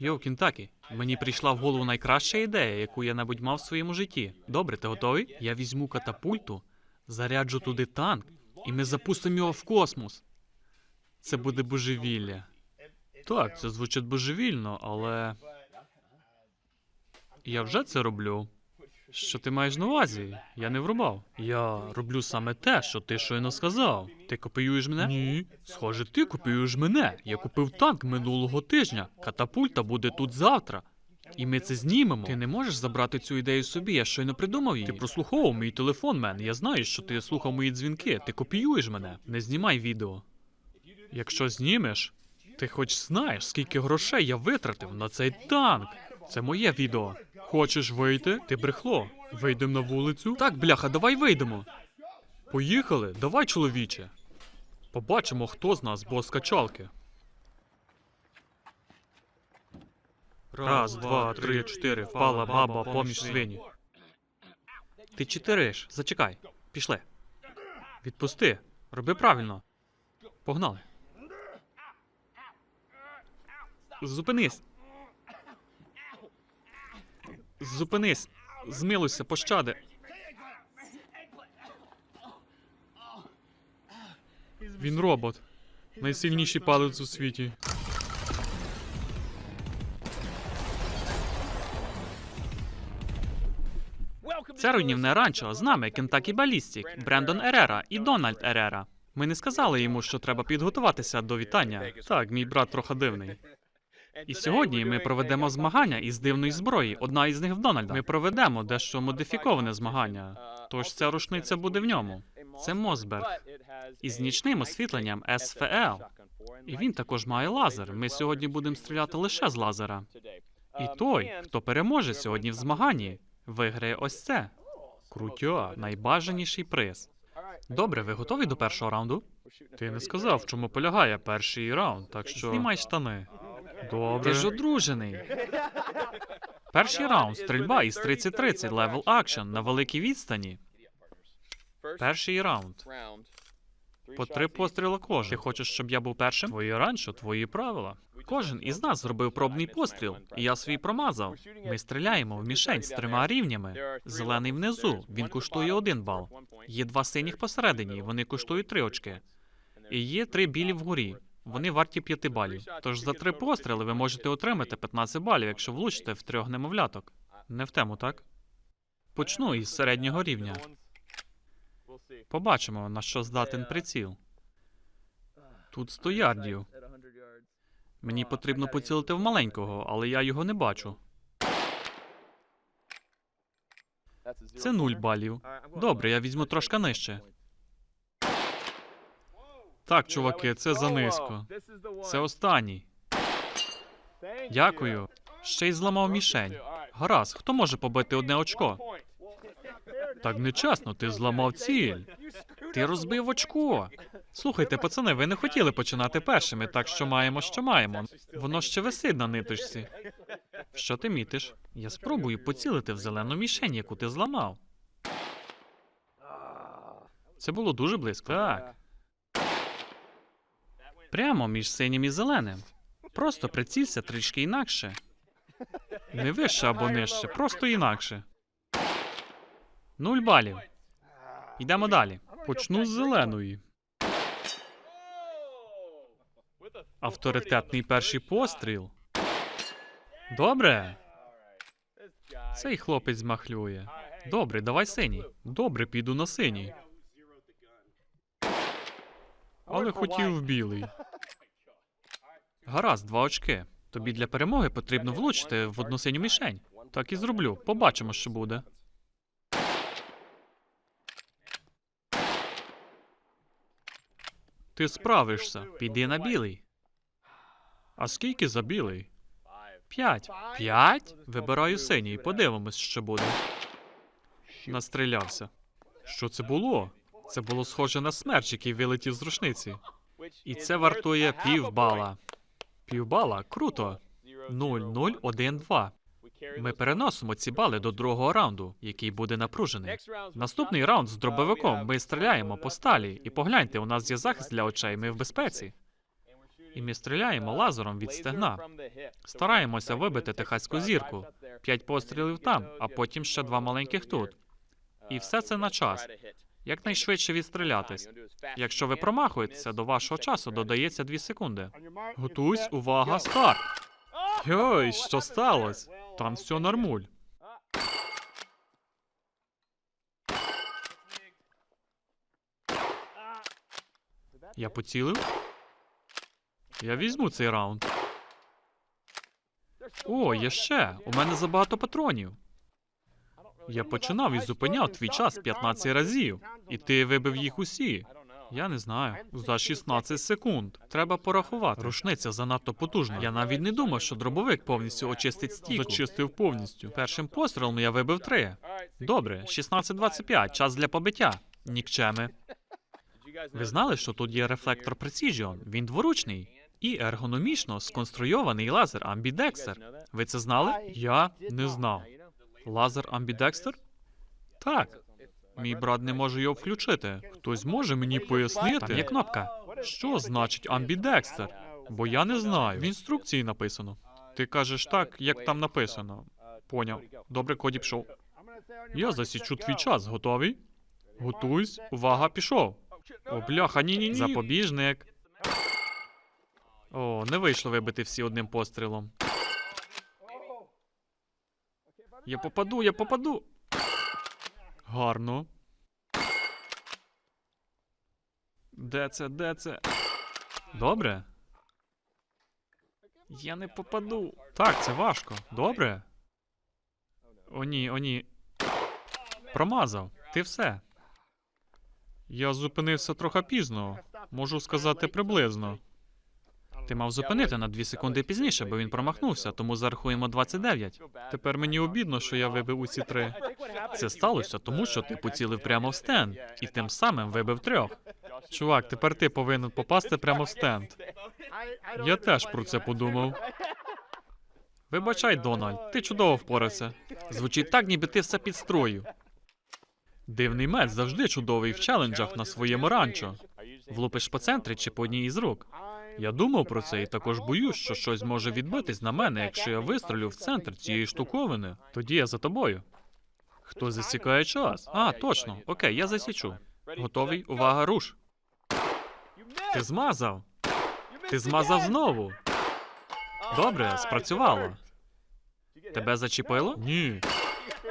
Йоу, Кінтакі, мені прийшла в голову найкраща ідея, яку я небудь мав в своєму житті. Добре, ти готовий? Я візьму катапульту, заряджу туди танк, і ми запустимо його в космос. Це буде божевілля. Так, це звучить божевільно, але. Я вже це роблю. Що ти маєш на увазі? Я не врубав. Я роблю саме те, що ти щойно сказав. Ти копіюєш мене? Ні. Схоже, ти копіюєш мене. Я купив танк минулого тижня. Катапульта буде тут завтра. І ми це знімемо. Ти не можеш забрати цю ідею собі, я щойно придумав її. Ти прослуховував мій телефон, мен. Я знаю, що ти слухав мої дзвінки. Ти копіюєш мене. Не знімай відео. Якщо знімеш, ти хоч знаєш, скільки грошей я витратив на цей танк. Це моє відео. Хочеш вийти? Ти брехло. Вийдемо на вулицю? Так, бляха, давай вийдемо. Поїхали, давай, чоловіче. Побачимо, хто з нас бос качалки. Раз, два, три, чотири. Впала баба поміж свині. Ти чотириш. Зачекай. Пішли. Відпусти. Роби правильно. Погнали. Зупинись. Зупинись. Змилуйся, пощади. Він робот. Найсильніший палець у світі. Це руйнівне ранчо. З нами Кентакі Балістік, Брендон Ерера і Дональд Ерера. Ми не сказали йому, що треба підготуватися до вітання. Так, мій брат трохи дивний. І сьогодні ми проведемо змагання із дивної зброї. Одна із них в Дональда. Ми проведемо дещо модифіковане змагання. Тож ця рушниця буде в ньому. Це Мосберг із нічним освітленням SFL. І він також має лазер. Ми сьогодні будемо стріляти лише з лазера. І той, хто переможе сьогодні в змаганні, виграє ось це. Крутьо, найбажаніший приз. Добре, ви готові до першого раунду? Ти не сказав, в чому полягає перший раунд, так що. Знімай штани. Добре. Ти ж одружений. Перший раунд стрільба із 30-30 левел акшн на великій відстані. Перший раунд. По три постріли кожен. Ти хочеш, щоб я був першим? Твої ранчо, твої правила. Кожен із нас зробив пробний постріл, і я свій промазав. Ми стріляємо в мішень з трьома рівнями. Зелений внизу, він коштує один бал. Є два синіх посередині, вони коштують три очки. І є три білі вгорі. Вони варті п'яти балів. Тож за три постріли ви можете отримати 15 балів, якщо влучите в трьох немовляток. Не в тему, так? Почну із середнього рівня. Побачимо, на що здатен приціл. Тут 100 ярдів. Мені потрібно поцілити в маленького, але я його не бачу. Це нуль балів. Добре, я візьму трошки нижче. Так, чуваки, це занизько. Це останній. Дякую. Ще й зламав мішень. Гаразд, хто може побити одне очко? Так нечесно, ти зламав ціль. Ти розбив очко. Слухайте, пацани, ви не хотіли починати першими, так що маємо, що маємо. Воно ще висить на ниточці. Що ти мітиш? Я спробую поцілити в зелену мішень, яку ти зламав. Це було дуже близько. Так. Прямо між синім і зеленим. Просто прицілься трішки інакше. Не вище або нижче, просто інакше. Нуль балів. Йдемо далі. Почну з зеленої. Авторитетний перший постріл. Добре. Цей хлопець змахлює. Добре, давай синій. Добре, піду на синій. Але хотів в білий. Гаразд, два очки. Тобі для перемоги потрібно влучити в одну синю мішень. Так і зроблю. Побачимо, що буде. Ти справишся. Піди на білий. А скільки за білий? П'ять. П'ять? Вибираю синій. Подивимось, що буде. Настрілявся. Що це було? Це було схоже на смерч, який вилетів з рушниці. І це вартує півбала. Півбала? Круто. 0-0-1-2. Ми переносимо ці бали до другого раунду, який буде напружений. Наступний раунд з дробовиком. Ми стріляємо по сталі. І погляньте, у нас є захист для очей, ми в безпеці. І ми стріляємо лазером від стегна. Стараємося вибити техаську зірку. П'ять пострілів там, а потім ще два маленьких тут. І все це на час. Якнайшвидше відстрілятись. Якщо ви промахуєтеся, до вашого часу додається 2 секунди. Готуйсь, увага, старт! Йой, що сталося? Там все нормуль. Я поцілив? Я візьму цей раунд. О, є ще. У мене забагато патронів. Я починав і зупиняв твій час 15 разів, і ти вибив їх усі. Я не знаю. За 16 секунд. Треба порахувати. Рушниця занадто потужна. Я навіть не думав, що дробовик повністю очистить стійку. Зачистив повністю. Першим пострілом я вибив три. Добре, 16-25. Час для побиття. Нікчеми. Ви знали, що тут є рефлектор Precision? Він дворучний. І ергономічно сконструйований лазер Ambidexter. Ви це знали? Я не знав. Лазер Ambidexter? Так. Мій брат не може його включити. Хтось може мені пояснити? Там є кнопка. Що значить Ambidexter? Бо я не знаю. В інструкції написано. Ти кажеш так, як там написано. Поняв. Добре, Коді пішов. Я засічу твій час. Готовий? Готуйсь. Увага, пішов. О, бляха, ні-ні-ні. Запобіжник. О, не вийшло вибити всі одним пострілом. Я попаду, я попаду. Гарно. Де це, де це? Добре. Я не попаду. Так, це важко. Добре. О, ні, о, ні. Промазав. Ти все. Я зупинився трохи пізно. Можу сказати приблизно. Ти мав зупинити на 2 секунди пізніше, бо він промахнувся, тому зарахуємо 29. Тепер мені обідно, що я вибив усі три. Це сталося тому, що ти поцілив прямо в стенд, і тим самим вибив трьох. Чувак, тепер ти повинен попасти прямо в стенд. Я теж про це подумав. Вибачай, Дональд, ти чудово впорався. Звучить так, ніби ти все підстроїв. Дивний меч завжди чудовий в челенджах на своєму ранчо. Влупиш по центрі чи по одній із рук. Я думав про це і також боюсь, що щось може відбитись на мене, якщо я вистрелю в центр цієї штуковини. Тоді я за тобою. Хто засікає час? А, точно. Окей, я засічу. Готовий? Увага, руш. Ти змазав. Ти змазав знову. Добре, спрацювало. Тебе зачепило? Ні.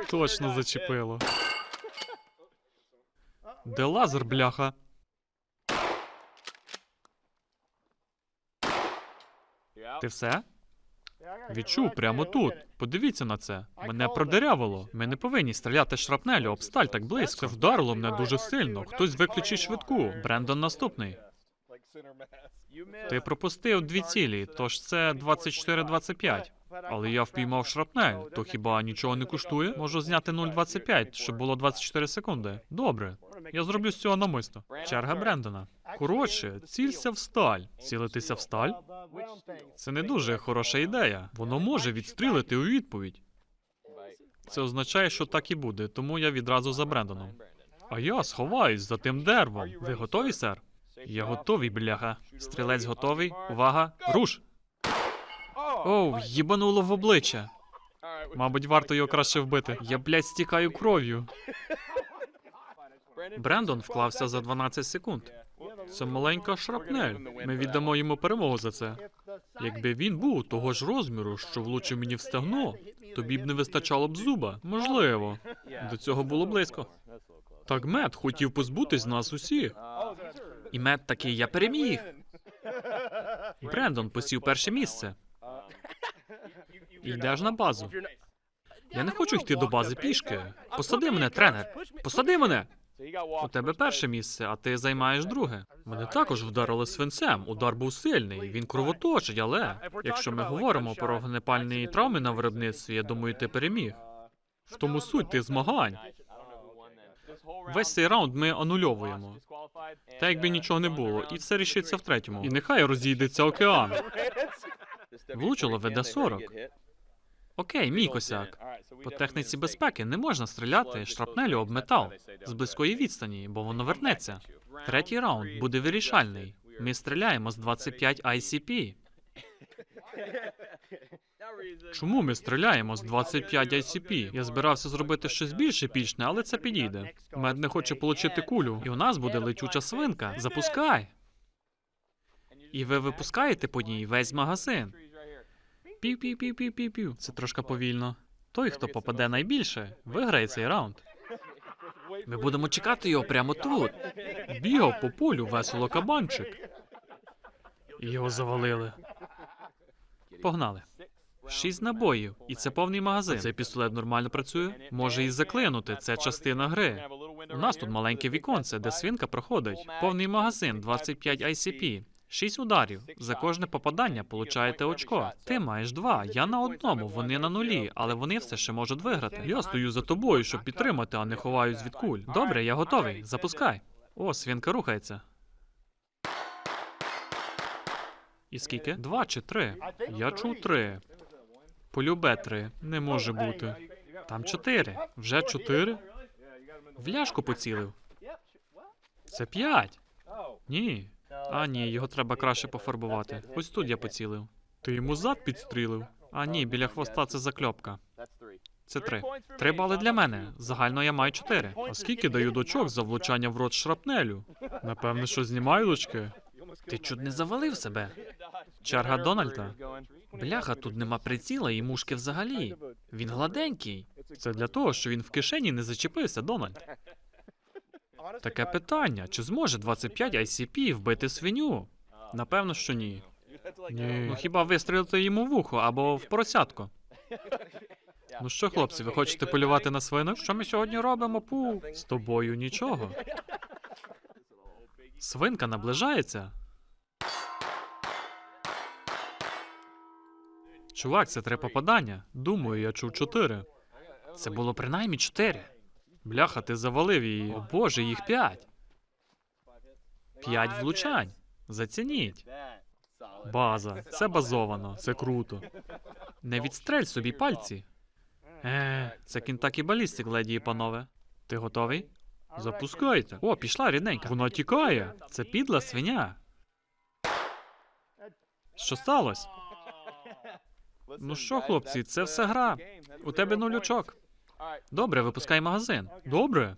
Точно зачепило. Де лазер, бляха? Ти все? Відчув прямо тут. Подивіться на це. Мене продерявило. Ми не повинні стріляти шрапнелю об сталь так близько. Вдарило мене дуже сильно. Хтось виключить швидку. Брендон наступний. Ти пропустив дві цілі, тож це 24-25. Але я впіймав шрапнель, то хіба нічого не коштує? Можу зняти 0,25, щоб було 24 секунди. Добре. Я зроблю з цього намисно. Черга Брендона. Коротше, цілься в сталь. Цілитися в сталь? Це не дуже хороша ідея. Воно може відстрілити у відповідь. Це означає, що так і буде, тому я відразу за Брендоном. А я сховаюсь за тим деревом. Ви готові, сер? Я готовий, бляха. Стрілець готовий. Увага, руш! Оу, їбануло в обличчя. Мабуть, варто його краще вбити. Я, блядь, стікаю кров'ю. Брендон вклався за 12 секунд. Це маленька шрапнель. Ми віддамо йому перемогу за це. Якби він був того ж розміру, що влучив мені в стегно, тобі б не вистачало б зуба. Можливо. До цього було близько. Так Мед хотів позбутись нас усіх. І Мед такий, я переміг. Брендон посів перше місце. Йдеш на базу. Я не хочу йти до бази пішки. Посади мене, тренер. Посади мене. У тебе перше місце, а ти займаєш друге. Мене також вдарили свинцем. Удар був сильний. Він кровоточить, але якщо ми говоримо про вогнепальні травми на виробництві, я думаю, ти переміг. В тому суть ти змагань. Весь цей раунд ми анульовуємо. Та якби нічого не було, і все рішиться в третьому. І нехай розійдеться океан. Влучило ВД 40. Окей, мій косяк. По техніці безпеки не можна стріляти шрапнелю об метал з близької відстані, бо воно вернеться. Третій раунд буде вирішальний. Ми стріляємо з 25 ICP. Чому ми стріляємо з 25 ICP? Я збирався зробити щось більш епічне, але це підійде. Мед не хоче получити кулю, і у нас буде летюча свинка. Запускай! І ви випускаєте по ній весь магазин. Пів пів пів пів пів пів Це трошки повільно. Той, хто попаде найбільше, виграє цей раунд. Ми будемо чекати його прямо тут. Бігав по полю весело кабанчик. Його завалили. Погнали. Шість набоїв, і це повний магазин. Цей пістолет нормально працює. Може і заклинути. Це частина гри. У нас тут маленьке віконце, де свинка проходить. Повний магазин, 25 ICP. Шість ударів. За кожне попадання получаєте очко. Ти маєш два. Я на одному, вони на нулі, але вони все ще можуть виграти. Я стою за тобою, щоб підтримати, а не ховаюсь від куль. Добре, я готовий. Запускай. О, свинка рухається. І скільки? Два чи три? Я чув три. Полюбе три. Не може бути. Там чотири. Вже чотири? В ляшку поцілив. Це п'ять. Ні. А ні, його треба краще пофарбувати. Ось тут я поцілив. Ти йому зад підстрілив? А ні, біля хвоста це закльопка. Це три. Три бали для мене. Загально я маю чотири. А скільки даю дочок за влучання в рот шрапнелю? Напевне, що знімаю дочки. Ти чуть не завалив себе. Черга Дональда. Бляха, тут нема приціла і мушки взагалі. Він гладенький. Це для того, що він в кишені не зачепився, Дональд. Таке питання: чи зможе 25 ICP вбити свиню? Напевно, що ні. Ні. Ну хіба вистрілити йому в вухо або в поросятку? Ну що, хлопці, ви хочете полювати на свинок? Що ми сьогодні робимо? Пу? З тобою нічого. Свинка наближається. Чувак, це три попадання. Думаю, я чув чотири. Це було принаймні чотири. Бляха, ти завалив її. О боже, їх п'ять. П'ять влучань. Зацініть. База. Це базовано, це круто. Не відстрель собі пальці. Е, це Кінтакі Балістик, леді і панове. Ти готовий? Запускайте. О, пішла рідненька. Вона тікає. Це підла свиня. Що сталося? Ну що, хлопці, це все гра. У тебе нуль очок. Добре, випускай магазин. Добре.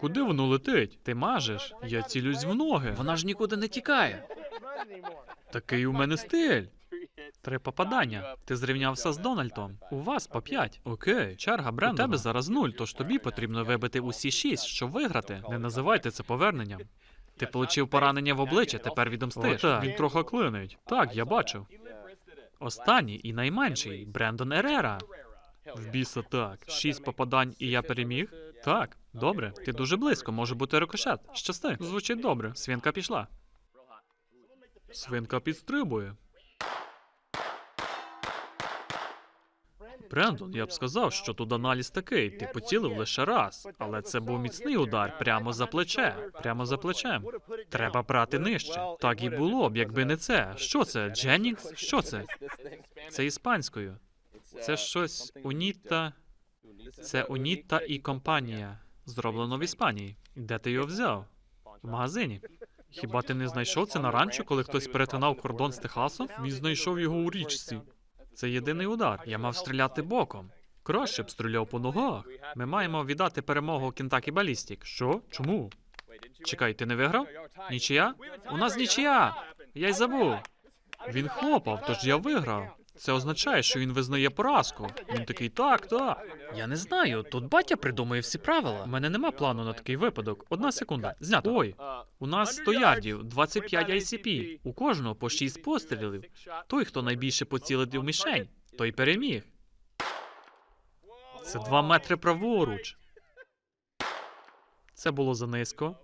Куди воно летить? Ти мажеш? Я цілюсь в ноги. Вона ж нікуди не тікає. Такий у мене стиль. Три попадання. Ти зрівнявся з Дональдом. У вас по п'ять. Окей, черга Брендона. У тебе зараз нуль, тож тобі потрібно вибити усі шість, щоб виграти. Не називайте це поверненням. Ти получив поранення в обличчя, тепер відомстиш. О, так. Він трохи клинить. Так, я бачив. Останній і найменший Брендон Ерера. В біса так. Шість попадань і я переміг? Так, добре. Ти дуже близько, може бути рикошет. Щасти. Звучить добре. Свинка пішла. Свинка підстрибує. Брендон, я б сказав, що тут аналіз такий. Ти поцілив лише раз, але це був міцний удар прямо за плече. Прямо за плечем. Треба брати нижче. Так і було б, якби не це. Що це? Дженнінгс? Що це? Це іспанською. Це щось уніта. Це уніта і компанія. Зроблено в Іспанії. Де ти його взяв? В магазині. Хіба ти не знайшов це на ранчо, коли хтось перетинав кордон з Техасом? Він знайшов його у річці. Це єдиний удар. Я мав стріляти боком. Краще б стріляв по ногах. Ми маємо віддати перемогу Кентакі Балістік. Що? Чому? Чекай, ти не виграв? Нічия? У нас нічия! Я й забув. Він хлопав, тож я виграв. Це означає, що він визнає поразку. Він такий, так, так. Я не знаю. Тут батя придумує всі правила. У мене нема плану на такий випадок. Одна секунда. Знято. Ой, у нас 100 ярдів, 25 ICP. У кожного по 6 пострілів. Той, хто найбільше поцілив в мішень, той переміг. Це 2 метри праворуч. Це було занизько.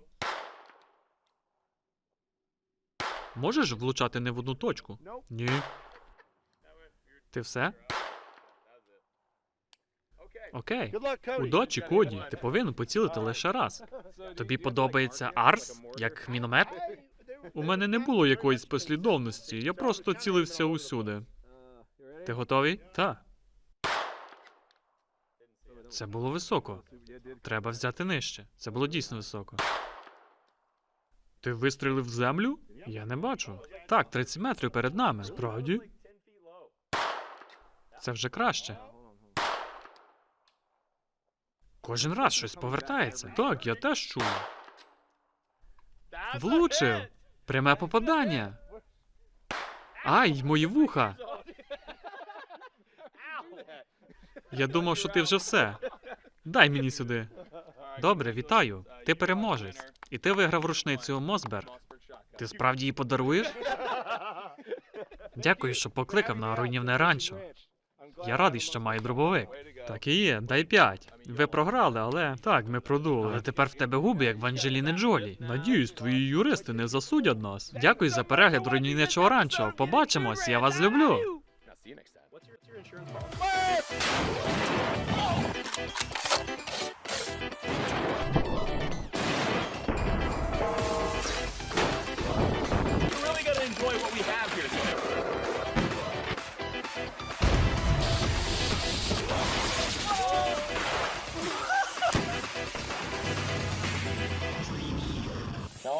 Можеш влучати не в одну точку? Ні. Ти все? Окей. Удачі, Коді. Ти повинен поцілити лише раз. Тобі подобається Арс як міномет? У мене не було якоїсь послідовності, я просто цілився усюди. Ти готовий? Так. Це було високо. Треба взяти нижче. Це було дійсно високо. Ти вистрілив в землю? Я не бачу. Так, 30 метрів перед нами. Справді? Це вже краще. Кожен раз щось повертається. Так, я теж чую. Влучив! Пряме попадання. Ай, мої вуха. Я думав, що ти вже все. Дай мені сюди. Добре, вітаю. Ти переможець. І ти виграв рушницю Мосберг. Ти справді її подаруєш? Дякую, що покликав на руйнівне ранчо. Я радий, що маю дробовик. Так і є, дай п'ять. Ви програли, але так, ми продули. Але тепер в тебе губи, як в Анджеліни Джолі. Надіюсь, твої юристи не засудять нас. Дякую за перегляд руйнівничого ранчо. Побачимось, я вас люблю.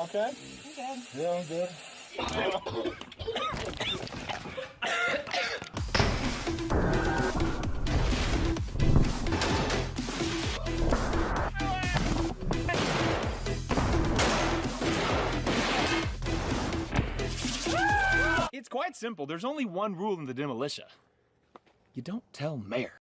Okay? Yeah, I'm good. It's quite simple. There's only one rule in the demolition. You don't tell mayor.